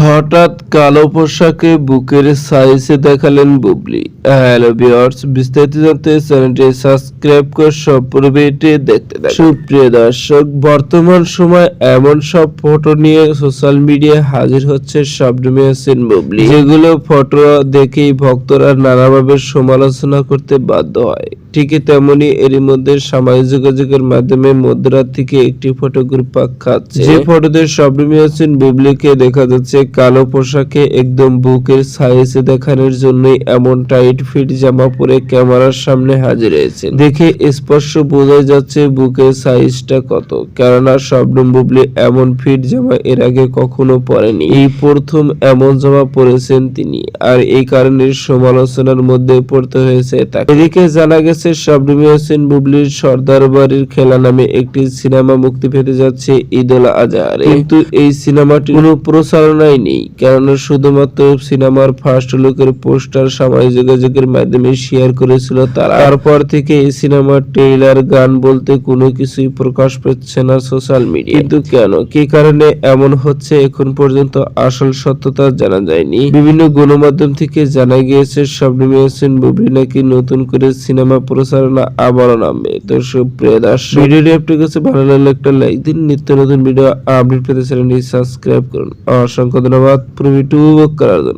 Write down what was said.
হঠাৎ কালো পোশাকে বুকের সাইজে দেখালেন বুবলি। হ্যালো ভিউয়ার্স, বিস্তারিত জানতে চ্যানেলটি সাবস্ক্রাইব করে সব পূর্বেটি দেখতে থাকুন। সুপ্রিয় দর্শক, বর্তমান সময় এমন সব ফটো নিয়ে সোশ্যাল মিডিয়ায় হাজির হচ্ছে শবনমী হাসিন বুবলি। যেগুলো ফটো দেখেই ভক্তরা নানাভাবে সমালোচনা করতে বাধ্য হয়। ঠিকই তেমনি এরই মধ্যে সামাজিক যোগাযোগের মাধ্যমে মধ্যরাত থেকে একটি ফটো ঘুরপাক খাচ্ছে। যে ফটোতে শবনমী হাসিন বুবলিকে দেখা যাচ্ছে কালো পোশাকে একদম বুকের সাইজে দেখানোর জন্যই এমন টাইট ফিট জামা পরে ক্যামেরার সামনে হাজির হয়েছে দেখে স্পষ্ট বোঝা যাচ্ছে বুকের সাইজটা কত, কেননা শবনম বুবলি এমন ফিট জামা এর আগে কখনো পরেনি। এই প্রথম এমন জামা পরেছেন তিনি, আর এই কারণে সমালোচনার মধ্যে পড়তে হয়েছে তাকে। এদিকে জানা গেছে, শবনমী হোসেন বুবলির সর্দার বাড়ির খেলা নামে একটি সিনেমা মুক্তি পেতে যাচ্ছে ঈদুল আজহার। কিন্তু এই সিনেমাটি কোনো প্রচারণাই নেই কেননা শুধুমাত্র সিনেমার ফার্স্ট লুকের পোস্টার সামাজিক যোগাযোগের মাধ্যমে শেয়ার করেছিল তারা। তারপর থেকে এই সিনেমার ট্রেইলার গান বলতে কোনো কিছুই প্রকাশ পাচ্ছে না সোশ্যাল মিডিয়া কিন্তু কেন? কি কারণে এমন হচ্ছে এখন পর্যন্ত আসল সত্যতা জানা যায়নি। বিভিন্ন গণমাধ্যম থেকে জানা গিয়েছে শবনমী হোসেন বুবলি নাকি নতুন করে সিনেমা প্রচারণা আবারও নামবে। তো সুপ্রিয় দর্শক, ভিডিওটি আপনার কাছে ভালো লাগলে একটা লাইক দিন। নিত্য নতুন ভিডিও আপডেট পেতে চ্যানেলটি সাবস্ক্রাইব করুন। অসংখ্য ধন্যবাদ পুরো ভিডিও উপভোগ করার জন্য